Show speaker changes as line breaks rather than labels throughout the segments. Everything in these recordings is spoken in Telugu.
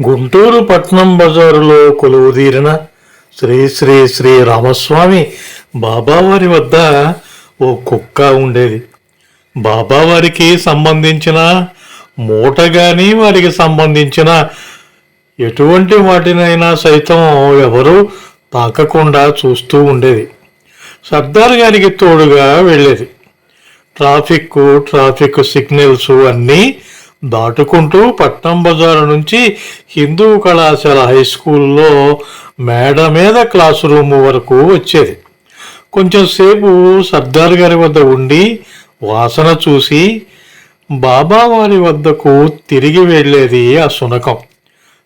గుంటూరు పట్నం బజారులో కొలువుదీరిన శ్రీ శ్రీ శ్రీ రామస్వామి బాబావారి వద్ద ఓ కుక్క ఉండేది. బాబావారికి సంబంధించిన మూట కానీ వారికి సంబంధించిన ఎటువంటి వాటినైనా సైతం ఎవరు తాకకుండా చూస్తూ ఉండేది. సర్దార్ గారికి తోడుగా వెళ్ళేది. ట్రాఫిక్ ట్రాఫిక్ సిగ్నల్స్ అన్నీ దాటుకుంటూ పట్నం బజారు నుంచి హిందూ కళాశాల హై స్కూల్లో మేడ మీద క్లాస్ రూమ్ వరకు వచ్చేది. కొంచెం సేపు సర్దార్ గారి వద్ద ఉండి వాసన చూసి బాబావారి వద్దకు తిరిగి వెళ్ళేది ఆ శునకం.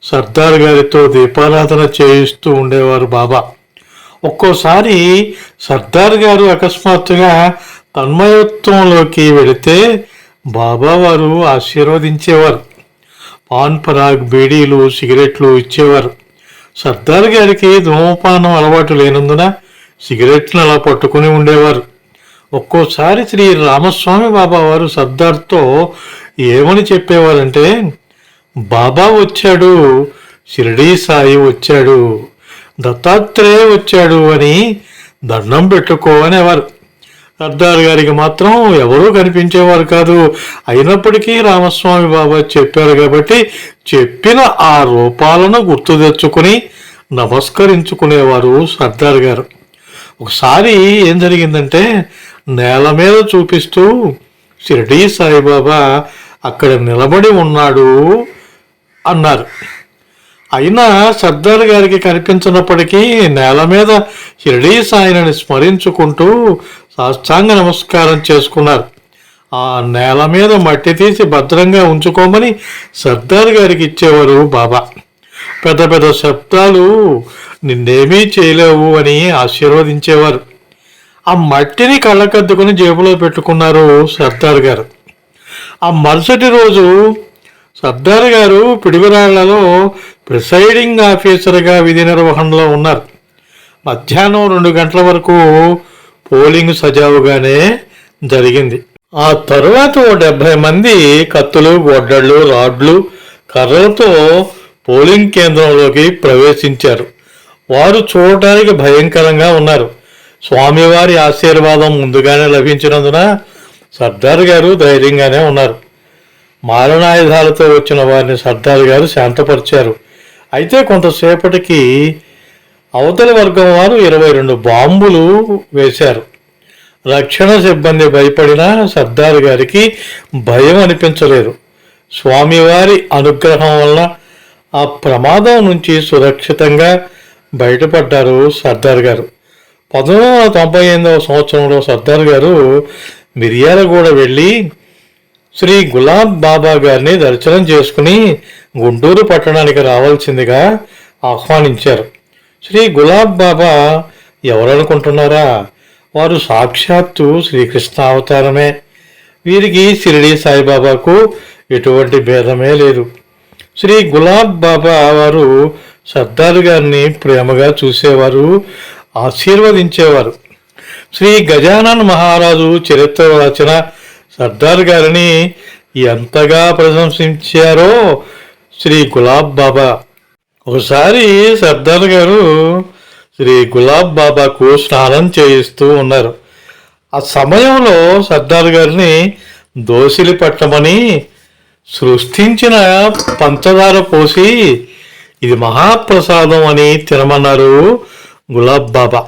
సర్దార్ గారితో దీపారాధన చేయిస్తూ ఉండేవారు బాబా. ఒక్కోసారి సర్దార్ గారు అకస్మాత్తుగా తన్మయత్వంలోకి వెళితే బాబావారు ఆశీర్వదించేవారు. పాన్ పరాగ్ బీడీలు సిగరెట్లు ఇచ్చేవారు. సర్దార్ గారికి ధూమపానం అలవాటు లేనందున సిగరెట్లను అలా పట్టుకుని ఉండేవారు. ఒక్కోసారి శ్రీ రామస్వామి బాబావారు సర్దార్తో ఏమని చెప్పేవారంటే బాబా వచ్చాడు షిరిడీ సాయి వచ్చాడు దత్తాత్రేయ వచ్చాడు అని దండం పెట్టుకో అనేవారు. సర్దార్ గారికి మాత్రం ఎవరూ కనిపించేవారు కాదు. అయినప్పటికీ రామస్వామి బాబా చెప్పారు కాబట్టి చెప్పిన ఆ రూపాలను గుర్తు తెచ్చుకుని నమస్కరించుకునేవారు సర్దార్ గారు. ఒకసారి ఏం జరిగిందంటే నేల మీద చూపిస్తూ షిరిడీ సాయిబాబా అక్కడ నిలబడి ఉన్నాడు అన్నారు. అయినా సర్దార్ గారికి కనిపించినప్పటికీ నేల మీద షిరిడీ సాయిని స్మరించుకుంటూ సాష్టాంగ నమస్కారం చేసుకున్నారు. ఆ నేల మీద మట్టి తీసి భద్రంగా ఉంచుకోమని సర్దార్ గారికి ఇచ్చేవారు బాబా. పెద్ద పెద్ద శబ్దాలు నిన్నేమీ చేయలేవు అని ఆశీర్వదించేవారు. ఆ మట్టిని కళ్ళకద్దుకుని జేబులో పెట్టుకున్నారు సర్దార్ గారు. ఆ మరుసటి రోజు సర్దార్ గారు పిడుగురాళ్ళలో ప్రిసైడింగ్ ఆఫీసర్గా విధి నిర్వహణలో ఉన్నారు. మధ్యాహ్నం రెండు గంటల వరకు పోలింగ్ సజావుగానే జరిగింది. ఆ తరువాత ఓ డెబ్బై మంది కత్తులు గొడ్డళ్ళు రాడ్లు కర్రలతో పోలింగ్ కేంద్రంలోకి ప్రవేశించారు. వారు చూడటానికి భయంకరంగా ఉన్నారు. స్వామివారి ఆశీర్వాదం ముందుగానే లభించినందున సర్దార్ గారు ధైర్యంగానే ఉన్నారు. మారణాయుధాలతో వచ్చిన వారిని సర్దార్ గారు శాంతపరిచారు. అయితే కొంతసేపటికి అవతలి వర్గం వారు ఇరవై రెండు బాంబులు వేశారు. రక్షణ సిబ్బంది భయపడినా సర్దార్ గారికి భయం అనిపించలేదు. స్వామివారి అనుగ్రహం వలన ఆ ప్రమాదం నుంచి సురక్షితంగా బయటపడ్డారు సర్దార్ గారు. పంతొమ్మిది వందల తొంభై ఎనిమిదవ సంవత్సరంలో సర్దార్ గారు మిర్యాలగూడ వెళ్ళి శ్రీ గులాబ్ బాబా గారిని దర్శనం చేసుకుని గుంటూరు పట్టణానికి రావాల్సిందిగా ఆహ్వానించారు. శ్రీ గులాబ్ బాబా ఎవరనుకుంటున్నారా? వారు సాక్షాత్తు శ్రీకృష్ణ అవతారమే వీరికి షిరిడి సాయిబాబాకు ఎటువంటి భేదమే లేదు. శ్రీ గులాబ్ బాబా వారు సర్దారు గారిని ప్రేమగా చూసేవారు ఆశీర్వదించేవారు. శ్రీ గజానన్ మహారాజు చరిత్ర రచన సర్దార్ గారిని ఎంతగా ప్రశంసించారో శ్రీ గులాబ్ బాబా. ఒకసారి సర్దార్ గారు శ్రీ గులాబ్ బాబాకు స్నానం చేయిస్తూ ఉన్నారు. ఆ సమయంలో సర్దార్ గారిని దోసిలి పట్టమని సృష్టించిన పంచదార పోసి ఇది మహాప్రసాదం అని తినమన్నారు గులాబ్ బాబా.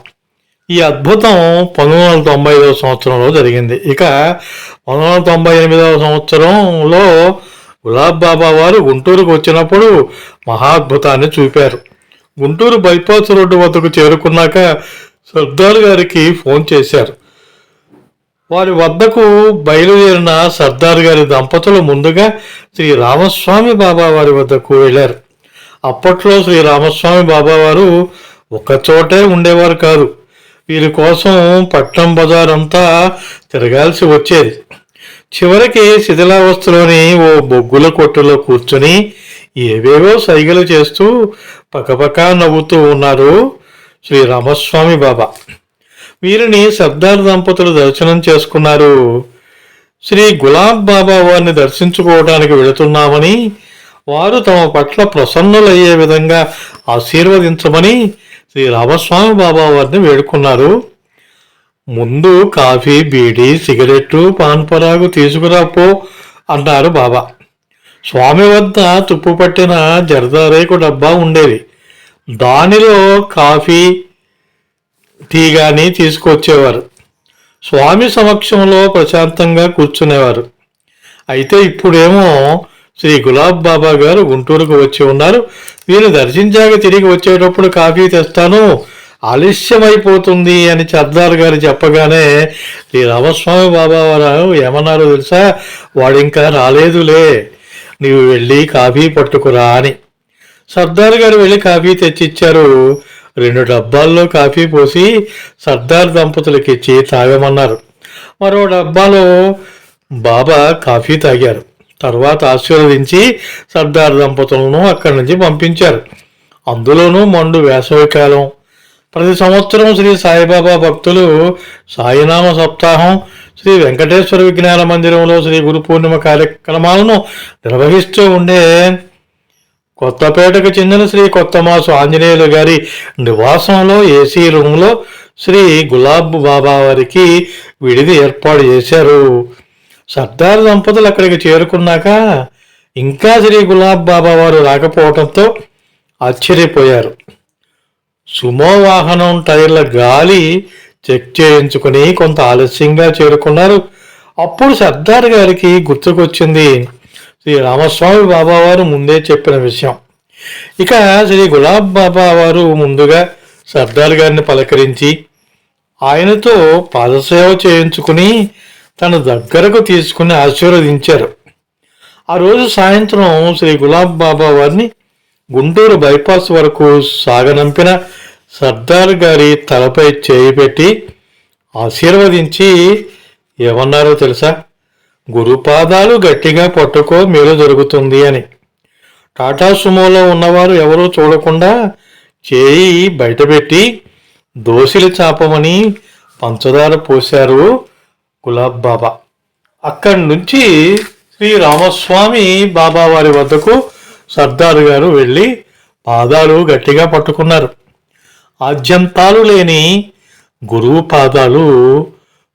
ఈ అద్భుతం పంతొమ్మిది వందల తొంభై ఐదవ సంవత్సరంలో జరిగింది. ఇక పంతొమ్మిది వందల తొంభై ఎనిమిదవ సంవత్సరంలో గులాబ్ బాబా వారు గుంటూరుకు వచ్చినప్పుడు మహాద్భుతాన్ని చూపారు. గుంటూరు బైపాస్ రోడ్డు వద్దకు చేరుకున్నాక సర్దార్ గారికి ఫోన్ చేశారు. వారి వద్దకు బయలుదేరిన సర్దార్ గారి దంపతులు ముందుగా శ్రీ రామస్వామి బాబా వారి వద్దకు వెళ్ళారు. అప్పట్లో శ్రీ రామస్వామి బాబా వారు చోటే ఉండేవారు కాదు. వీరి కోసం పట్నం బజార్ అంతా తిరగాల్సి వచ్చేది. చివరికి శిథిలావస్థలోని ఓ బొగ్గుల కొట్టులో కూర్చుని ఏవేవో సైగలు చేస్తూ పక్కపక్క నవ్వుతూ ఉన్నారు శ్రీ రామస్వామి బాబా. వీరిని సర్దార్ దంపతులు దర్శనం చేసుకున్నారు. శ్రీ గులాబ్ బాబా వారిని దర్శించుకోవడానికి వెళుతున్నామని వారు తమ పట్ల ప్రసన్నులయ్యే విధంగా ఆశీర్వదించమని శ్రీ రామస్వామి బాబా వారిని వేడుకున్నారు. ముందు కాఫీ బీడి సిగరెట్టు పాన్ పరాగు తీసుకురాపో అన్నారు బాబా. స్వామి వద్ద తుప్పు పట్టిన జరదారేకు డబ్బా ఉండేది. దానిలో కాఫీ టీ కానీ తీసుకొచ్చేవారు. స్వామి సమక్షంలో ప్రశాంతంగా కూర్చునేవారు. అయితే ఇప్పుడేమో శ్రీ గులాబ్ బాబా గారు గుంటూరుకు వచ్చి ఉన్నారు. వీరు దర్శించాక తిరిగి వచ్చేటప్పుడు కాఫీ తెస్తాను ఆలస్యమైపోతుంది అని సర్దార్ గారు చెప్పగానే శ్రీ రామస్వామి బాబా వారు ఏమన్నారో తెలుసా? వాడు ఇంకా రాలేదులే. నీవు వెళ్ళి కాఫీ పట్టుకురా అని. సర్దార్ గారు వెళ్ళి కాఫీ తెచ్చిచ్చారు. రెండు డబ్బాల్లో కాఫీ పోసి సర్దార్ దంపతులకి ఇచ్చి తాగమన్నారు. మరో డబ్బాలో బాబా కాఫీ తాగారు. తర్వాత ఆశీర్వదించి సర్దార్ దంపతులను అక్కడి నుంచి పంపించారు. అందులోనూ మండు వేసవికాలం. ప్రతి సంవత్సరం శ్రీ సాయిబాబా భక్తులు సాయినామ సప్తాహం శ్రీ వెంకటేశ్వర విజ్ఞాన మందిరంలో శ్రీ గురు పూర్ణిమ కార్యక్రమాలను నిర్వహిస్తూ ఉండే కొత్తపేటకు చెందిన శ్రీ కొత్తమాసు ఆంజనేయులు గారి నివాసంలో ఏసీ రూమ్లో శ్రీ గులాబ్ బాబా వారికి విడిది ఏర్పాటు చేశారు. సర్దార్ దంపతులు అక్కడికి చేరుకున్నాక ఇంకా శ్రీ గులాబ్ బాబా వారు రాకపోవడంతో ఆశ్చర్యపోయారు. సుమో వాహనం టైర్ల గాలి చెక్ చేయించుకుని కొంత ఆలస్యంగా చేరుకున్నారు. అప్పుడు సర్దార్ గారికి గుర్తుకొచ్చింది. శ్రీ రామస్వామి బాబా వారు ముందే చెప్పిన విషయం. ఇక శ్రీ గులాబ్ బాబా వారు ముందుగా సర్దార్ గారిని పలకరించి ఆయనతో పాదసేవ చేయించుకుని తన దగ్గరకు తీసుకుని ఆశీర్వదించారు. ఆ రోజు సాయంత్రం శ్రీ గులాబ్ బాబా వారిని గుంటూరు బైపాస్ వరకు సాగనంపిన సర్దార్ గారి తలపై చేయి పెట్టి ఆశీర్వదించి ఏమన్నారో తెలుసా? గురుపాదాలు గట్టిగా పట్టుకో మేలు జరుగుతుంది అని. టాటా సుమోలో ఉన్నవారు ఎవరూ చూడకుండా చేయి బయటపెట్టి దోసిలి చాపమని పంచదార పోశారు గులాబ్ బాబా. అక్కడి నుంచి శ్రీ రామస్వామి బాబా వారి వద్దకు సర్దార్ గారు వెళ్ళి పాదాలు గట్టిగా పట్టుకున్నారు. ఆద్యంతాలు లేని గురువు పాదాలు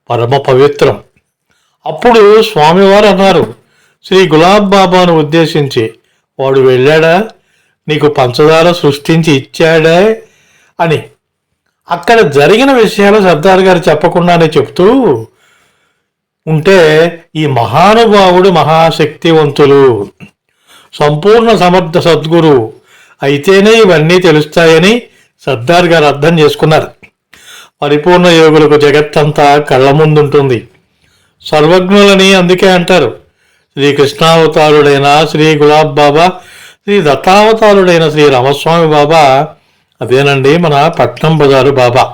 పరమ పవిత్రం. అప్పుడు స్వామివారు అన్నారు శ్రీ గులాబ్ బాబాను ఉద్దేశించి వాడు వెళ్ళాడా? నీకు పంచదార సృష్టించి ఇచ్చాడా? అని. అక్కడ జరిగిన విషయాలు సర్దార్ గారు చెప్పకుండానే చెప్తూ ఉంటే ఈ మహానుభావుడు మహాశక్తివంతులు. సంపూర్ణ సమర్థ సద్గురు అయితేనే ఇవన్నీ తెలుస్తాయని సర్దార్ గారు అర్థం చేసుకున్నారు. పరిపూర్ణ యోగులకు జగత్తంతా కళ్ళ ముందుంటుంది. సర్వజ్ఞులని అందుకే అంటారు. శ్రీ కృష్ణావతారుడైన శ్రీ గులాబ్ బాబా శ్రీ దత్తావతారుడైన శ్రీ రామస్వామి బాబా అదేనండి మన పట్నం బజారు బాబా.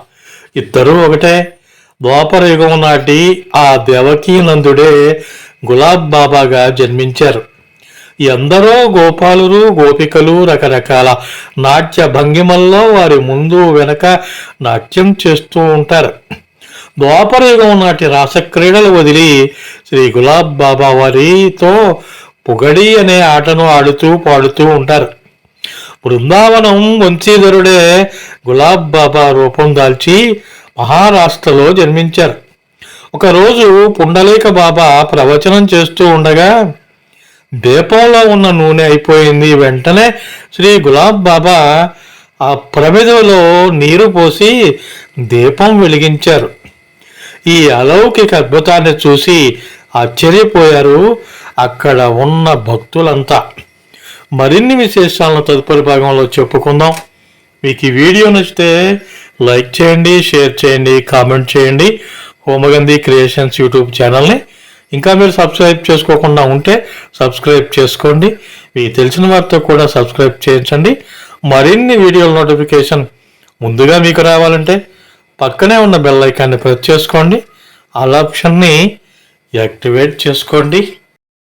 ఇద్దరూ ఒకటే. ద్వాపర యుగం నాటి ఆ దేవకీ నందుడే గులాబ్ బాబాగా జన్మించారు. ఎందరో గోపాలురు గోపికలు రకరకాల నాట్య భంగిమల్లో వారి ముందు వెనక నాట్యం చేస్తూ ఉంటారు. ద్వాపరయుగం నాటి రాసక్రీడలు వదిలి శ్రీ గులాబ్ బాబా వారితో పొగడి అనే ఆటను ఆడుతూ పాడుతూ ఉంటారు. బృందావనం వంశీధరుడే గులాబ్ బాబా రూపం దాల్చి మహారాష్ట్రలో జన్మించారు. ఒకరోజు పుండలీక బాబా ప్రవచనం చేస్తూ ఉండగా దీపంలో ఉన్న నూనె అయిపోయింది. వెంటనే శ్రీ గులాబ్ బాబా ఆ ప్రమిదలో నీరు పోసి దీపం వెలిగించారు. ఈ అలౌకిక అద్భుతాన్ని చూసి ఆశ్చర్యపోయారు అక్కడ ఉన్న భక్తులంతా. మరిన్ని విశేషాలను తదుపరి భాగంలో చెప్పుకుందాం. మీకు ఈ వీడియో నచ్చితే లైక్ చేయండి షేర్ చేయండి కామెంట్ చేయండి. హోమగంధి క్రియేషన్స్ యూట్యూబ్ ఛానల్ని ఇంకా మీరు సబ్స్క్రైబ్ చేసుకోకుండా ఉంటే సబ్స్క్రైబ్ చేసుకోండి. మీకు తెలిసిన వారితో కూడా సబ్స్క్రైబ్ చేయించండి. మరిన్ని వీడియోల నోటిఫికేషన్ ముందుగా మీకు రావాలంటే పక్కనే ఉన్న బెల్ ఐకాన్ని ప్రెస్ చేసుకోండి. ఆల్ ఆప్షన్ని యాక్టివేట్ చేసుకోండి.